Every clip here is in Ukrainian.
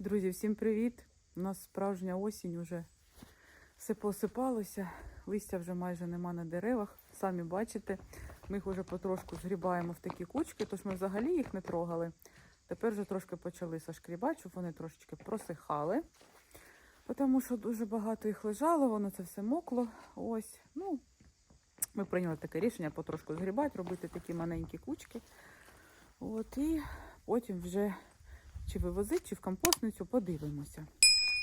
Друзі, всім привіт! У нас справжня осінь уже все посипалося, листя вже майже нема на деревах. Самі бачите, ми їх вже потрошку згрібаємо в такі кучки, тож ми взагалі їх не трогали. Тепер вже трошки почали сошкрібати, щоб вони трошечки просихали. Тому що дуже багато їх лежало, воно це все мокло. Ось, ну, ми прийняли таке рішення потрошку згрібати, робити такі маленькі кучки. От, і потім вже чи вивозити, чи в компостницю, подивимося.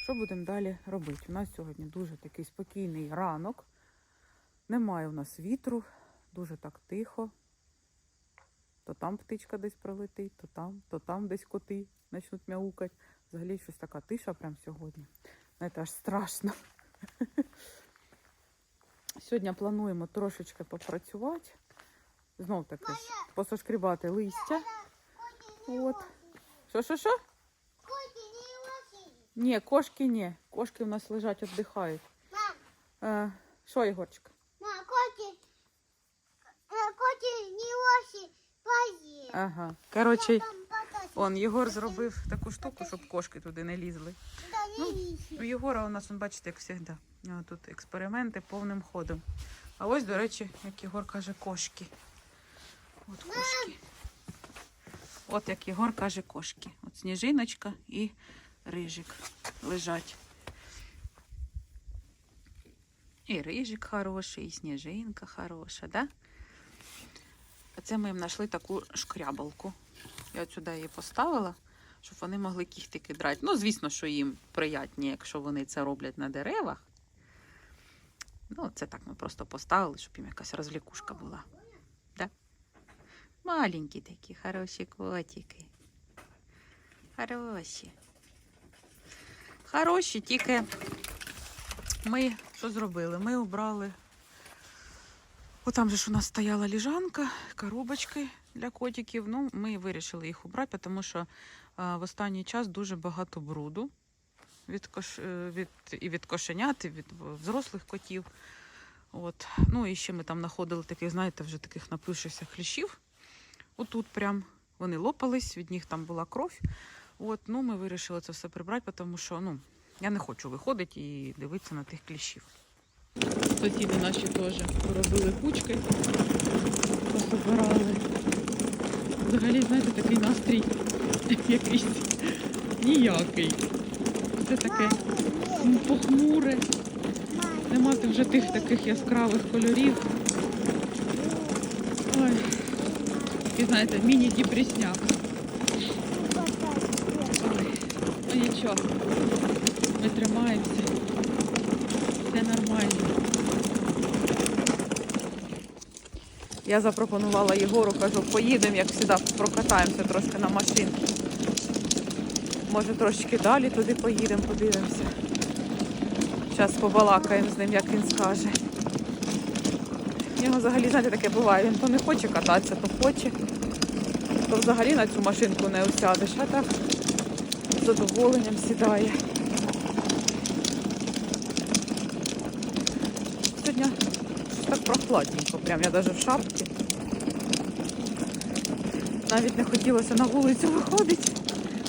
Що будемо далі робити? У нас сьогодні дуже такий спокійний ранок. Немає у нас вітру, дуже так тихо. То там птичка десь пролетить, то там, то там десь коти почнуть мяукати. Взагалі щось така тиша прям сьогодні. Знаєте, аж страшно. Сьогодні плануємо трошечки попрацювати. Знов таки посошкрібати листя. От. Що, що, що? Ні, кошки ні. Кошки в нас лежать, віддихають. Е, що, Ігорчик? Ага. Коротше, он Єгор зробив таку штуку, щоб кошки туди не лізли. У Єгора у нас, он, бачите, як завжди. У тут експерименти повним ходом. А ось, до речі, як Єгор каже, кошки. От кошки. От як Єгор каже, кошки. От сніжиночка і рижик лежать. І рижик хороший, і сніжинка хороша, да? А це ми їм знайшли таку шкрябалку. Я от сюди її поставила, щоб вони могли кіхтики драти. Ну, звісно, що їм приятні, якщо вони це роблять на деревах. Ну, це так ми просто поставили, щоб їм якась розвлікушка була. Маленькі такі, хороші котики. Хороші. Хороші, тільки ми що зробили? Ми обрали. О, там же ж у нас стояла ліжанка, коробочки для котиків. Ну, ми вирішили їх убрати, тому що в останній час дуже багато бруду від, кош... е, від... і від кошенят, і від взрослих котів. От. Ну і ще ми там знаходили таких, знаєте, вже таких напившихся хліщів. Отут прям вони лопались, від них там була кров. От, ну, ми вирішили це все прибрати, тому що ну, я не хочу виходити і дивитися на тих кліщів. Сусіди наші теж поробили кучки, пособирали. Взагалі, знаєте, такий настрій якийсь ніякий. Все таке м, похмуре. Нема вже тих таких яскравих кольорів. Ой. І знаєте, міні-діпресняк. Ну нічого, ми тримаємося. Все нормально. Я запропонувала Єгору, кажу, поїдемо, як завжди, прокатаємося трошки на машинці. Може трошки далі туди поїдемо, подивимося. Зараз побалакаємо з ним, як він скаже. Нього взагалі, знаєте, таке буває. Він то не хоче кататися, то хоче. То взагалі на цю машинку не усядеш, а так з задоволенням сідає. Сьогодні так прохладненько, прям я навіть в шапці. Навіть не хотілося на вулицю виходити.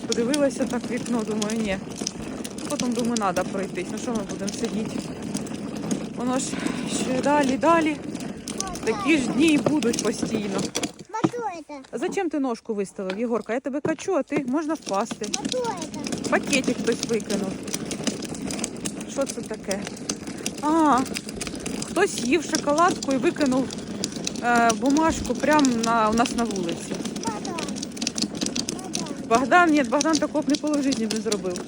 Подивилася так вікно, думаю, ні. Потім думаю, треба пройтись. Ну що ми будемо сидіти? Воно ж ще далі, далі. Такі ж дні і будуть постійно. А зачем ти ножку виставив, Єгорка? Я тебе качу, а ти можна впасти. Пакетик хтось викинув. Що це таке? А, хтось їв шоколадку і викинув е, бумажку прямо на, у нас на вулиці. Богдан. Ні, Богдан такого б ніколи в житті не зробив.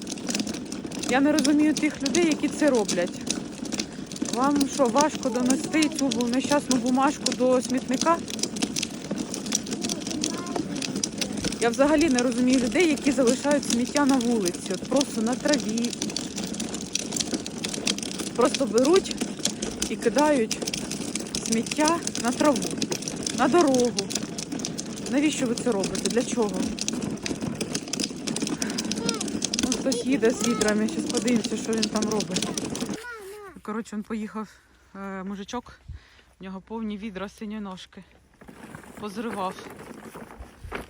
Я не розумію тих людей, які це роблять. Вам що, важко донести цю нещасну бумажку до смітника? Я взагалі не розумію людей, які залишають сміття на вулиці, от просто на траві. Просто беруть і кидають сміття на траву, на дорогу. Навіщо ви це робите? Для чого? Ось хтось їде з відрами, зараз подивимося, що він там робить. Коротше, він поїхав е, мужичок, в нього повні відра синьоножки. Позривав.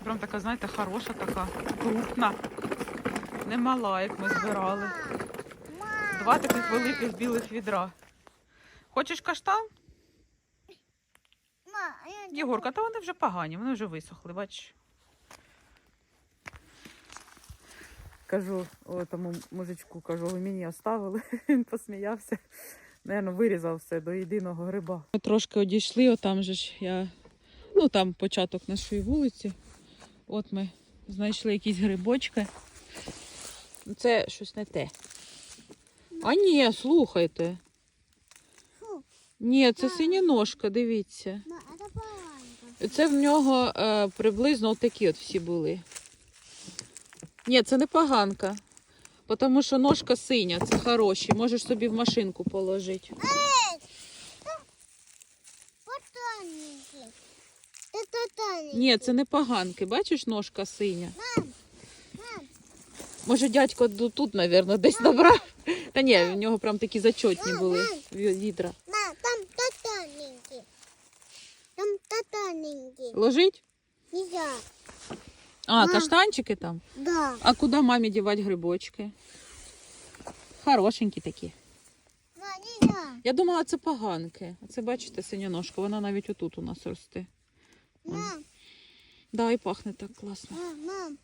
Прям така, знаєте, хороша така, крупна. немала, як ми збирали. Два таких великих білих відра. Хочеш каштан? Єгорка, та вони вже погані, вони вже висохли, бачиш. Кажу, о, тому мужичку, кажу, ви мені оставили. Він посміявся. Наверно, вирізав все до єдиного гриба. Ми трошки одійшли, отам же ж я. Ну там початок нашої вулиці. От ми знайшли якісь грибочки. Це щось не те. А ні, слухайте. Ні, це синя ножка, дивіться. Це в нього е, приблизно такі от всі були. Ні, це не поганка. Тому що ножка синя, це хороші. Можеш собі в машинку положити. Ні, це не поганки. Бачиш, ножка синя. Може, дядько тут, мабуть, десь набрав. Та ні, в нього прям такі зачотні були відра. мам, там тоненький. Там тоненький. Ложить? Нельзя. А, Мам. каштанчики там. Да. А куди мамі дівати грибочки? Хорошенькі такі. Я думала, це поганки. А це, бачите, синя ножка, вона навіть отут у нас росте. Мам, Да, і пахне так класно. мам, мам.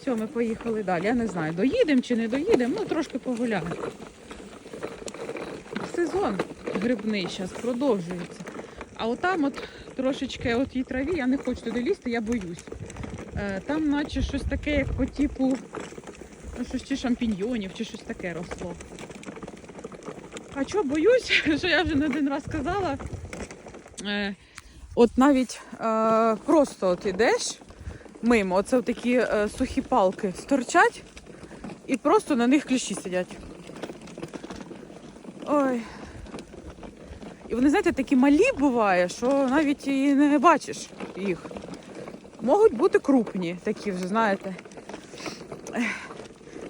Все, ми поїхали далі. Я не знаю, доїдемо чи не доїдемо, ну трошки погуляємо. Сезон грибний зараз продовжується. А отам от трошечки от тій траві, я не хочу туди лізти, я боюсь. Е, Там наче щось таке, як по типу ну, щось чи шампіньйонів, чи щось таке росло. А чого боюсь, що я вже не один раз казала. Е, От навіть е, просто от ідеш мимо, оце такі е, сухі палки сторчать і просто на них кліщі сидять. Ой. І вони, знаєте, такі малі буває, що навіть і не бачиш їх. Можуть бути крупні, такі вже, знаєте,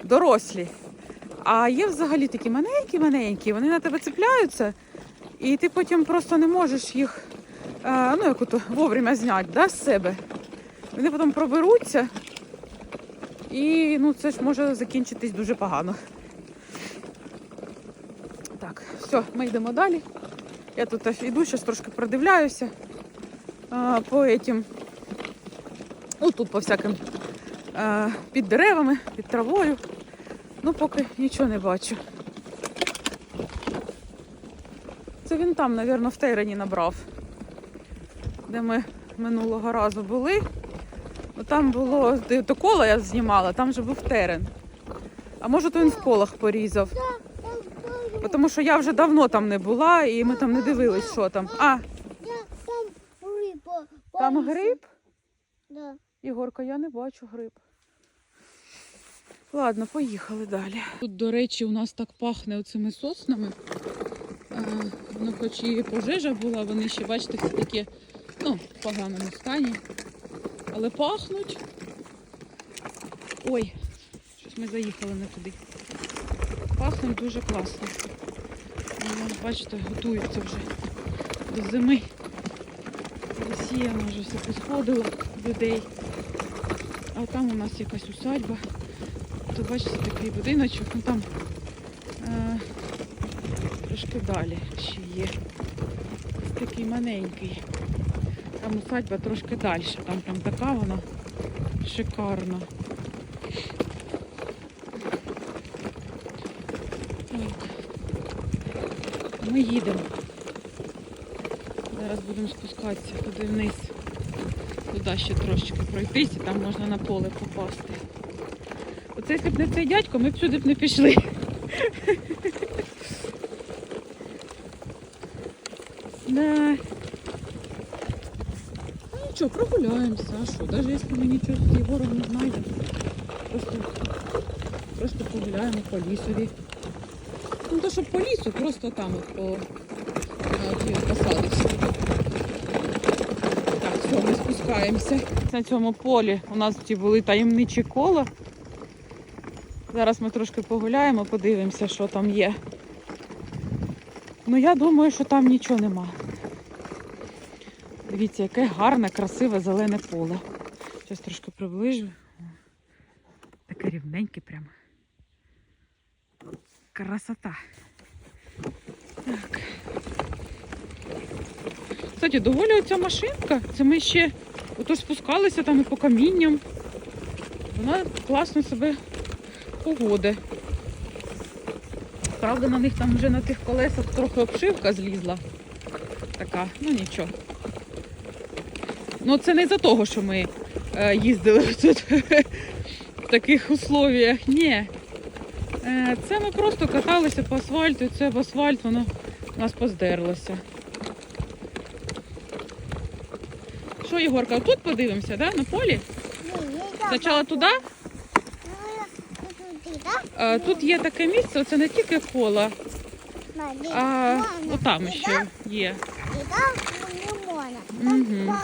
дорослі. А є взагалі такі маленькі-маленькі, вони на тебе цепляються, і ти потім просто не можеш їх е, ну, як ото, вовремя зняти да, з себе. Вони потім проберуться, і ну, це ж може закінчитись дуже погано. Так, все, ми йдемо далі. Я тут йду, зараз трошки продивляюся а, по этим. Ну, тут по всяким а, під деревами, під травою. Ну, поки нічого не бачу. Це він там, мабуть, в Тейрені набрав, де ми минулого разу були. Ну, там було, де то коло я знімала, там же був терен. А може, то він в колах порізав. Тому що я вже давно там не була і ми там не дивились, що там. А, там риба. там гриб? Да. Ігорка, я не бачу гриб. Ладно, поїхали далі. Тут, до речі, у нас так пахне оцими соснами. Е, Ну, хоч і пожежа була, вони ще, бачите, всі такі, ну, в поганому стані. Але пахнуть. Ой, щось ми заїхали не туди. Пахнуть дуже класно. Ну, Бачите, готуються вже до зими. Росія вже все посходила людей. А там у нас якась усадьба. Тут бачите такий будиночок, ну там е, трошки далі ще є. Такий маленький. Там усадьба трошки далі. Там прям така вона шикарна. Ми їдемо. Зараз будемо спускатися туди вниз. Туди ще трошечки пройтись, і там можна на поле попасти. Оце якщо б не цей дядько, ми б сюди б не пішли. Да. Ну нічого, прогуляємося, а що? Навіть якщо ми нічого з Єгором не знайдемо, просто, просто погуляємо по лісові. Щоб по лісу, просто там от по ті посадочці. Так, все, ми спускаємося. На цьому полі у нас ті були таємничі кола. Зараз ми трошки погуляємо, подивимося, що там є. Ну я думаю, що там нічого нема. Дивіться, яке гарне, красиве зелене поле. Зараз трошки приближу. таке рівненьке прямо. Красота. Так. Кстати, доволі оця машинка. Це ми ще ото спускалися там і по камінням. Вона класно себе погодить. Правда, на них там вже на тих колесах трохи обшивка злізла. Така, ну нічого. Ну, це не за того, що ми е, їздили тут в таких условіях. Ні. Е, це ми просто каталися по асфальту, і це в асфальт воно у нас поздерлося. Що, Єгорка, тут подивимося, да? на полі? Спочатку туди. Е, тут є таке місце, це не тільки коло, а отам ще є. Мгм.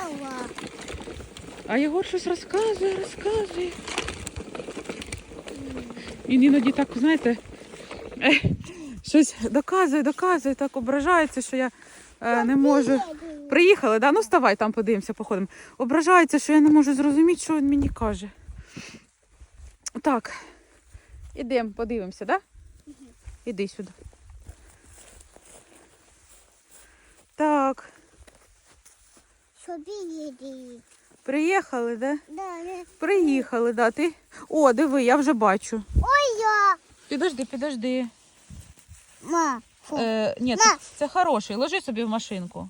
А Єгор щось розказує, розказує. Він іноді так, знаєте, е, щось доказує, доказує, так ображається, що я е, не можу. Приїхали, да? Ну вставай, там подивимося, походимо. Ображається, що я не можу зрозуміти, що він мені каже. Так, ідемо, подивимося, да? Іди сюди. Так, Собі їди. Приїхали, да? Да, не. Приїхали, да. Ти. О, диви, я вже бачу. Ой, я. Підожди, підожди. Ма, фу. Е, ні, це, це хороший. Ложи собі в машинку.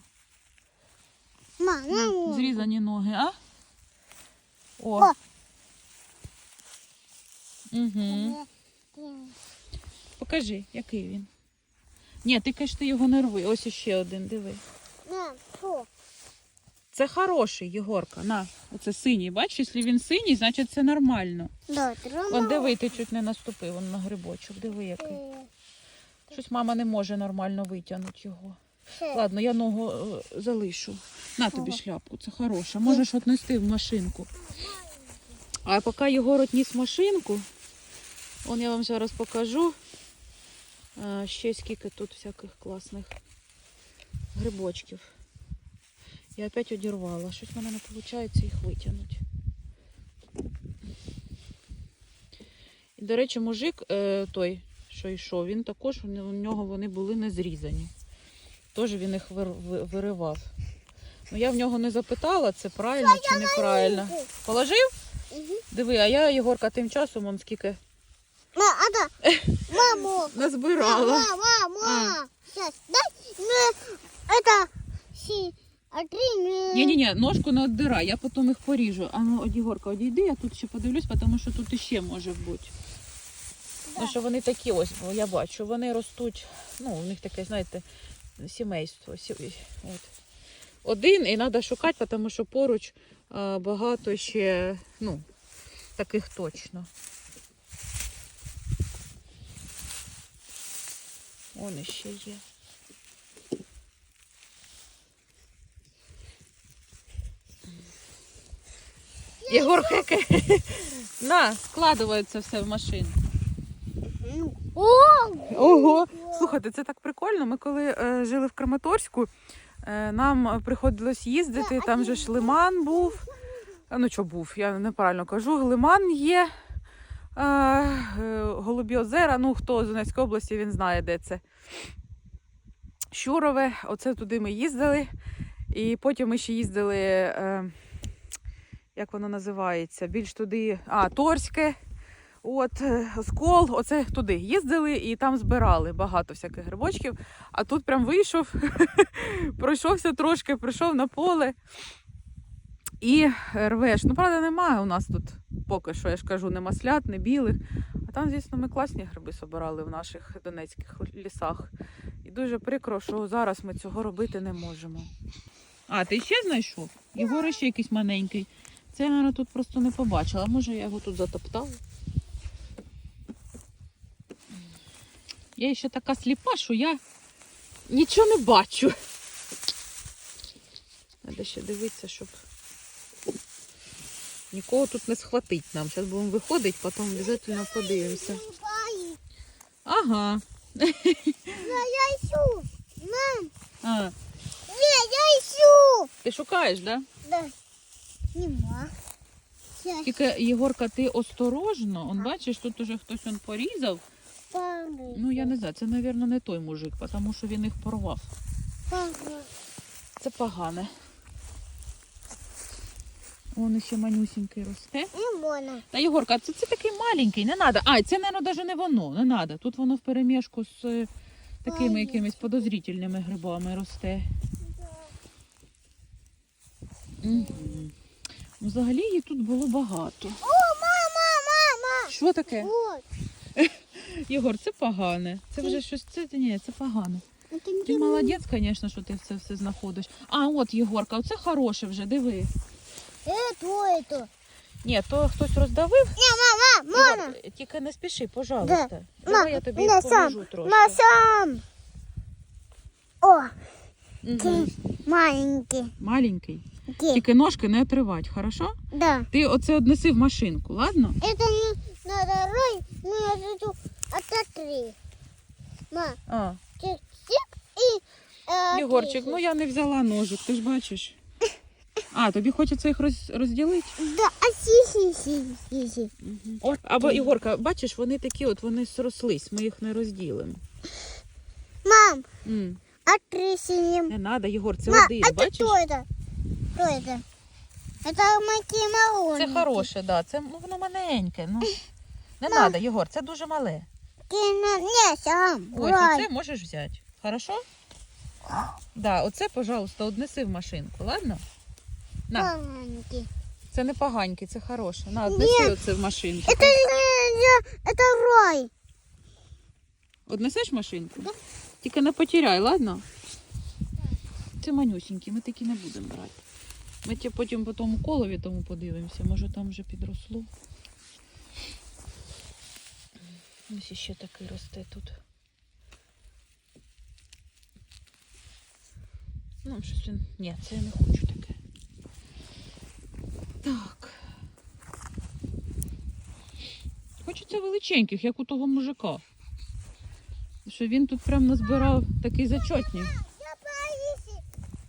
Ма, на. Зрізані ноги, а? О. О. Угу. Покажи, який він. Ні, ти кажеш, ти його не рви. Ось іще один, диви. На, фу. Це хороший, Єгорка. На, оце синій. Бачиш, якщо він синій, значить це нормально. Да. Вон диви, ти чуть не наступив вон на грибочок. Диви який. Щось мама не може нормально витягнути його. Ладно, я ногу е, залишу. На тобі шляпку, це хороше. Можеш отнести в машинку. А поки Єгор отніс машинку, он я вам зараз покажу. е, Ще скільки тут всяких класних грибочків. Я опять одірвала. Щось в мене не виходить їх витягнути. І, до речі, мужик е, той, що йшов, він також, у нього вони були не зрізані. Тож він їх виривав. Ну я в нього не запитала, це правильно чи неправильно. Положив? Мгм. Диви, а я Єгорка тим часом он скільки Ма, а да. Маму. назбирала. Мама, мама. Сейчас, дай мне это. Ні, ні, ні, ножку не віддирай, я потім їх поріжу. А ну, Єгорка, одійди, я тут ще подивлюсь, тому що тут іще може бути. Тому що вони такі ось, я бачу, вони ростуть, ну, у них таке, знаєте, сімейство. От. Один і треба шукати, тому що поруч багато ще, ну, таких точно. Вон іще є. Єгор Хеке. На, це все в машину. Ого! Слухайте, це так прикольно. Ми коли е, жили в Краматорську, е, нам приходилось їздити, там же ж лиман був. А, Ну, що був, я неправильно кажу. Лиман є, е, е, Голубі озера. Ну, хто з Донецької області, він знає, де це. Щурове, оце туди ми їздили. І потім ми ще їздили, е, як воно називається, більш туди, а, Торське. От е, скол, оце туди їздили і там збирали багато всяких грибочків. А тут прям вийшов, пройшовся трошки, прийшов на поле і рвеш. Ну, правда, немає у нас тут поки що, я ж кажу, не маслят, не білих. А там, звісно, ми класні гриби собирали в наших донецьких лісах. І дуже прикро, що зараз ми цього робити не можемо. А, ти ще знайшов? Єгор ще якийсь маленький. Це я, мабуть, тут просто не побачила. Може, я його тут затоптала. Я ще така сліпа, що я нічого не бачу. Треба ще дивитися, щоб нікого тут не схватить нам. Зараз будемо виходити, потім обов'язково подивимося. Ага. Я ищу. Мам, А, я ищу. ти шукаєш, так? Да? Да. Нема. Тільки, Єгорка, ти осторожно. Он бачиш, тут уже хтось он порізав. пари. Ну я не знаю, це, мабуть, не той мужик, тому що він їх порвав. Пари. Це погане. Вон ще манюсінький росте. Не можна. Та Єгорка, це, це такий маленький, не треба. А, це, мабуть, навіть не воно, не треба. Тут воно в перемішку з е, такими якимись подозрительними грибами росте. Угу. Взагалі її тут було багато. О, мама, мама. Що таке? Вот. Єгор, це погане. Це вже щось, це ні, це погане. Это не Ти молодець, звісно, що ти це все знаходиш. А, от Єгорка, оце хороше вже, диви. Это, это. Ні, то хтось роздавив. Не, мама, мама. Єгор, тільки не спіши, пожалуйста. Да. Давай я тобі на поможу сам, трошки. на сам. О, Мгм. ты маленький. Маленький. Где? Тільки ножки не отривати, хорошо? Да. Ти оце однеси в машинку, ладно? Это не надо рой, но это ототри. Ма, А, чик-чик и... э, Єгорчик, отрежь. ну я не взяла ножик, ти ж бачиш. А, тобі хочеться їх роз, розділити? Да, а си-си-си-си-си. Угу. Або Ігорка, бачиш, вони такі от, вони срослись, ми їх не розділимо. Мам, М, отрясем. Не треба, Єгор, це Ма, один, это бачиш? кто это? Кто это? Это маки Це хороше, да. Це ну, воно маленьке. Ну. Не треба, Єгор, це дуже мале. Не, сам. Ось, Рай. оце можеш взяти. Хорошо? Да, оце, пожалуйста, однеси в машинку, ладно? На, Маленький. це не поганьки, це хороше. На, однеси оце в машинку. Это, не- это рай. Однесеш в машинку? Тільки не потеряй, ладно? Це манюсінькі, ми такі не будемо брати. Ми ті потім по тому колові тому подивимося, може там вже підросло. Ось ще такий росте тут. Ну, щось він. Ні, це я не хочу таке. Так. Хочеться величеньких, як у того мужика. Що він тут прям назбирав такий зачотний. Я боюсь.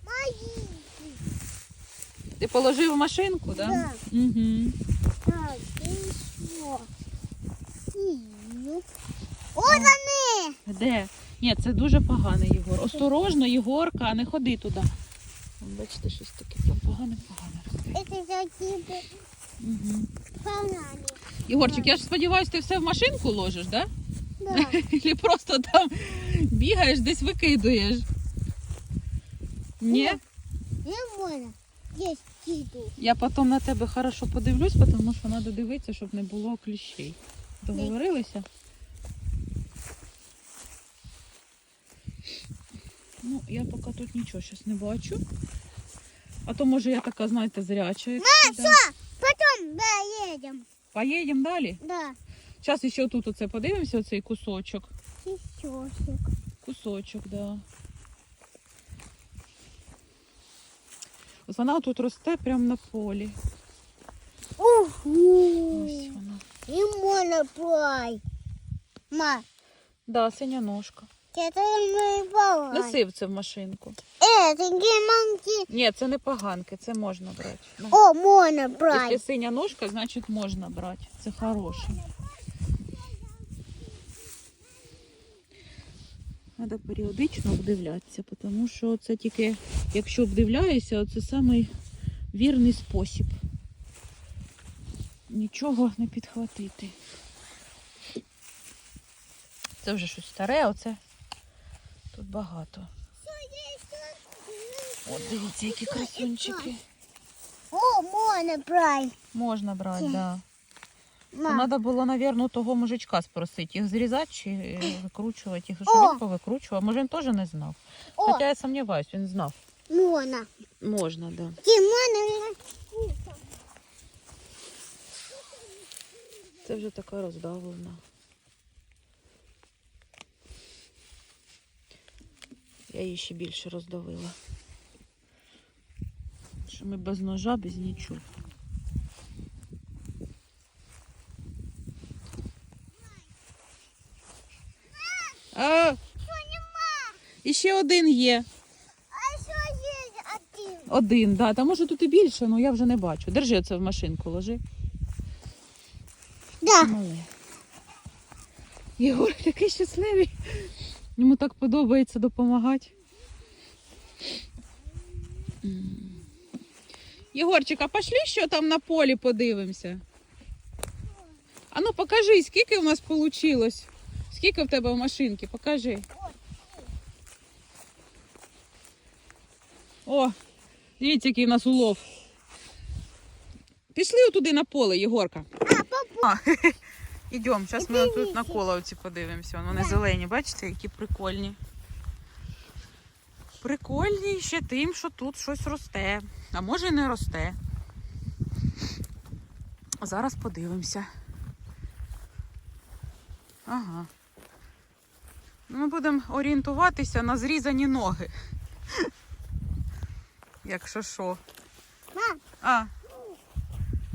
Мои. Ти положив в машинку, так? Да. Угу. Так, еще. Ну. Вот они. Де? Ні, це дуже погано, Єгор. Осторожно, Єгорка, не ходи туди. Бачите, щось таке погане-погане росте. Это такие Угу. Єгорчик, я ж сподіваюся, ти все в машинку ложиш, да? Да. Чи просто там бігаєш, десь викидуєш? Ні? Не. Есть киду. Я потім на тебе хорошо подивлюсь, тому що треба дивитися, щоб не було кліщей. Договорилися? Ну, я поки тут нічого зараз не бачу. А то може я така, знаєте, зряча. як завжди. Потом, да, едем. Поїдемо далі. Да. Зараз ще тут оце подивимося, оцей кусочок. Сисёсик. Кусочок, да. Ось вона тут росте прямо на полі. Уху. Ось вона. Не можно плай. Ма, Да, синя ножка. это не плай. Неси це в машинку. Э, это геманки. Ні, це не поганки, це можна брати. На. О, можно Якщо брать. синя ножка, значить можна брати. Це хороше. Треба періодично обдивлятися, тому що це тільки, якщо обдивляєшся, це самий вірний спосіб. Нічого не підхватити. Це вже щось старе, оце тут багато. От дивіться, які красунчики. О, можно брать. Можна брати, так. Да. Треба було, напевно, того мужичка спросити, їх зрізати чи е, викручувати їх, щоб він повикручував. Може, він теж не знав. О, Хоча я сумніваюся, він знав. можно. Можна, так. Да. Це вже така роздавлена. Я її ще більше роздавила. Що ми без ножа, без нічого. А, і ще один є. А что есть один? Один, да. Та може тут і більше, але я вже не бачу. Держи це в машинку, ложи. Да. мале. Єгор такий щасливий. Йому так подобається допомагати. Єгорчик, а пошли, що там на полі подивимося. А ну покажи, скільки в нас вийшло. Скільки в тебе в машинці? Покажи. О, дивіться, який в нас улов. Пішли отуди на поле, Єгорка. А, Ідемо, зараз ми тут на коловці подивимося. Вон Вони зелені, бачите, які прикольні. Прикольні ще тим, що тут щось росте. А може і не росте. Зараз подивимося. Ага. Ми будемо орієнтуватися на зрізані ноги. Якщо що. Мам, А,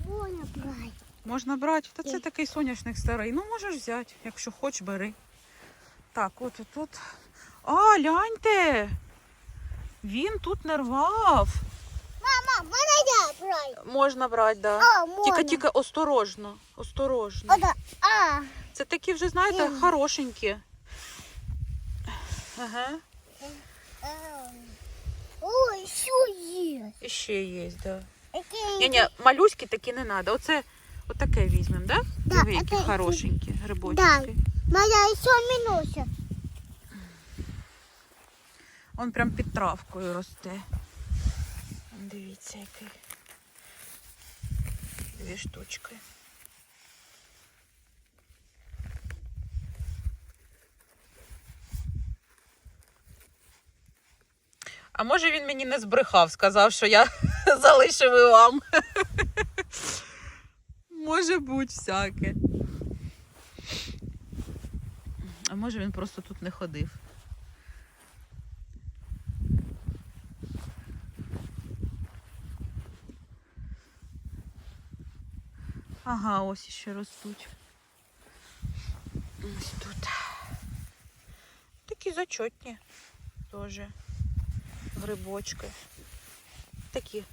Боня, брай. Можна брати. Та це такий соняшник старий. Ну, можеш взяти, якщо хочеш, бери. Так, от тут. А, гляньте. Він тут не рвав. Мама, мене я брай. Можна брати, да. А, можна. Тільки тільки осторожно. Осторожно. Ода, а. Це такі вже, знаєте, Мгм. хорошенькі. Ага. Ем. Ой, що є? І ще є, да. Ні, ні, малюські такі не треба. Оце отаке візьмемо, да? Да, Диви, які це- хорошенькі грибочки. Да. Моя ще минуся. Он прям під травкою росте. Дивіться, який. Дві штучки. А може він мені не збрехав, сказав, що я залишив і вам. Може бути всяке. А може він просто тут не ходив. Ага, ось іще ростуть. Ось тут. Такі зачетні теж грибочки. Такі.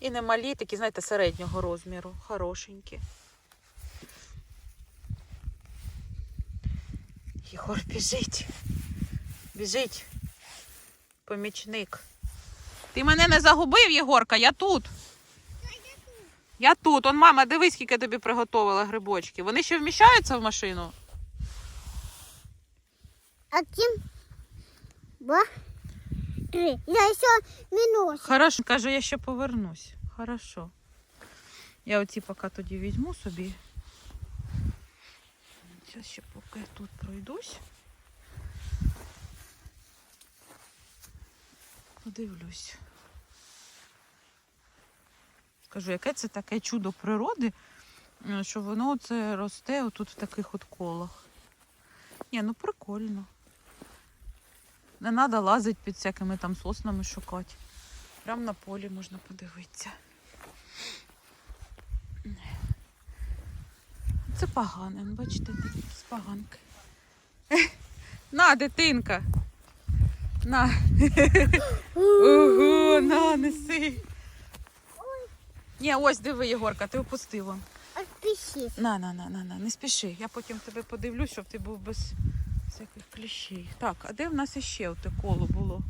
І не малі, такі, знаєте, середнього розміру. Хорошенькі. Єгор біжить. Біжить. Помічник. Ти мене не загубив, Єгорка, я тут. Я тут. Он мама, дивись, скільки тобі приготувала грибочки. Вони ще вміщаються в машину? Один, два, три. Я ще минуся. Хорошо, каже, я ще повернусь. Хорошо. Я оці поки тоді візьму собі. Зараз ще поки тут пройдусь. Подивлюсь. Скажу, яке це таке чудо природи, е, що воно це росте отут в таких от колах. Ні, ну прикольно. Не треба лазити під всякими там соснами шукати. Прямо на полі можна подивитися. Це погане, бачите, якісь поганки. На, дитинка. На. Ого, на, неси. Ні, ось диви, Єгорка, ти опустила. На, на, на, на, на, не спіши. Я потім тебе подивлюсь, щоб ти був без всяких кліщей. Так, а де в нас іще оте коло було?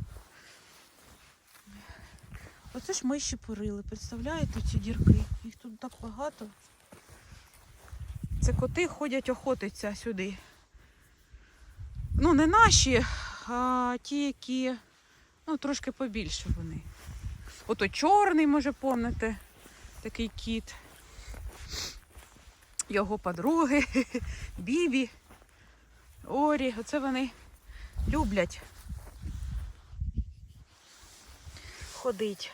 Оце ж миші порили, представляєте ці дірки? Їх тут так багато. Це коти ходять охотиться сюди. Ну, не наші, а ті, які ну, трошки побільше вони. Ото чорний, може, помните, такий кіт його подруги, Бібі, Орі. Оце вони люблять ходить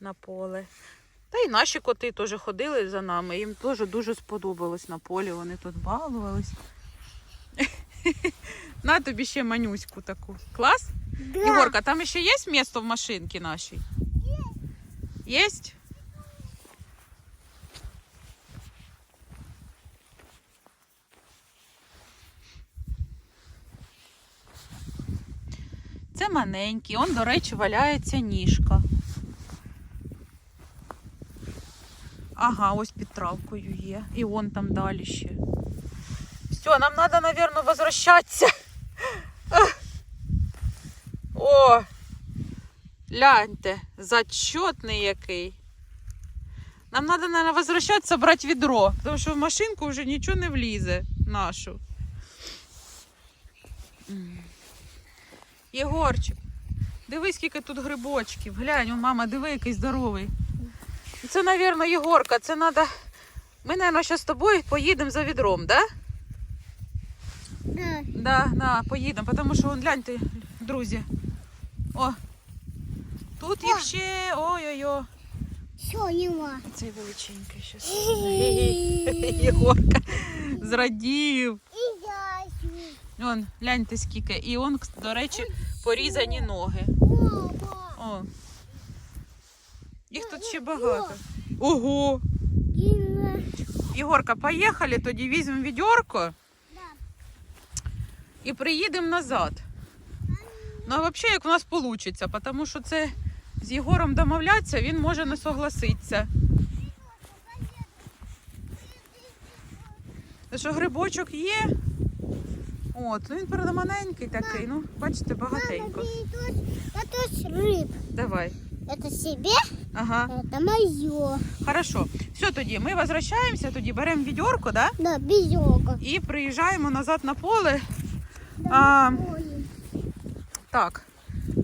на поле. Та й наші коти теж ходили за нами. Їм теж дуже сподобалось на полі. Вони тут балувались. На тобі ще манюську таку. Клас? Да. Егорка, там еще есть место в машинке нашей? Есть. Це маленький, он, до речі, валяється ніжка. Ага, ось під травкою є. І он там далі ще. Все, нам треба, мабуть, возвращатися. О! Гляньте, зачетний який. Нам треба, мабуть, возвращатися, брати відро, тому що в машинку вже нічого не влізе нашу. Єгорчик, дивись, скільки тут грибочків. Глянь, о, мама, диви, який здоровий. Це, мабуть, Єгорка, це треба. Ми, мабуть, зараз з тобою поїдемо за відром, да? Да. Да, да, поїдемо, тому що, вон, гляньте, друзі. О, тут їх ще. Ой-ой-ой. Все, нема. Цей величенький щас. Єгорка зрадів. Вон, гляньте скільки. І он, до речі, порізані ноги. О. Їх тут ще багато. Ого! Дина. Єгорка, поїхали, тоді візьмемо відьорко і приїдемо назад. Ну, а взагалі, як в нас вийде, тому що це з Єгором домовлятися, він може не согласитися. Що грибочок є. От, ну він правда маленький такий, ну, бачите, Мама, багатенько. ты тут, это с рыб. Давай. Это себе, Ага. это мое. Хорошо. Все тоді. Ми возвращаємося, тоді беремо відьорко, да? Да, безёга. І приїжджаємо назад на поле. Да, А, ой. Так,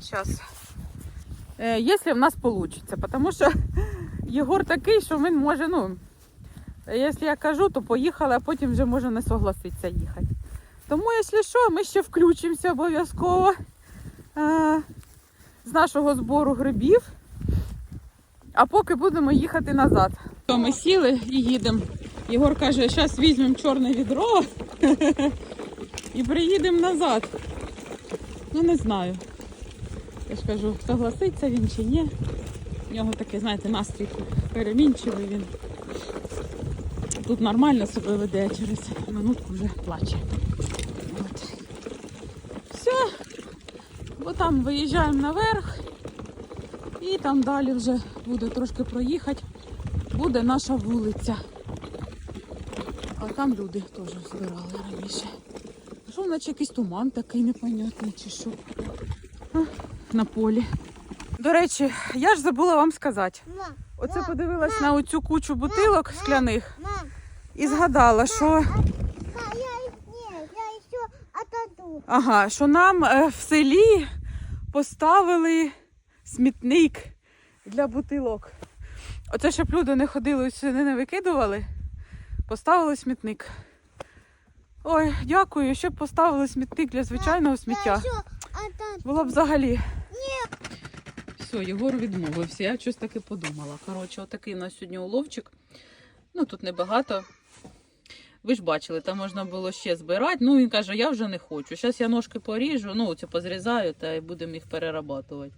зараз. Е, якщо в нас вийде, тому що Єгор такий, що він може, ну, якщо я кажу, то поїхали, а потім вже може не согласитися їхати. Тому, якщо що, ми ще включимося обов'язково е, з нашого збору грибів, а поки будемо їхати назад. Ми сіли і їдемо. Єгор каже, зараз візьмемо чорне відро і приїдемо назад. Ну, не знаю. Я ж кажу, согласиться він чи ні. У нього такий, знаєте, настрій перемінчивий він. Тут нормально себе веде, через минутку вже плаче. От. Все. Бо там виїжджаємо наверх і там далі вже буде трошки проїхати. Буде наша вулиця. А там люди теж збирали раніше. Що, наче якийсь туман такий непонятний чи що? А, на полі. До речі, я ж забула вам сказати. Оце подивилась на оцю кучу бутилок скляних і згадала, що, ага, що нам е, в селі поставили смітник для бутилок. Оце щоб люди не ходили сюди, не викидували. Поставили смітник. Ой, дякую, щоб поставили смітник для звичайного сміття. Було б взагалі. Все, Єгор відмовився. Я щось таки подумала. Коротше, отакий у нас сьогодні уловчик. Ну, тут небагато. Ви ж бачили, там можна було ще збирати. Ну, він каже, я вже не хочу. Зараз я ножки поріжу, ну, оце позрізаю та й будемо їх перерабатувати.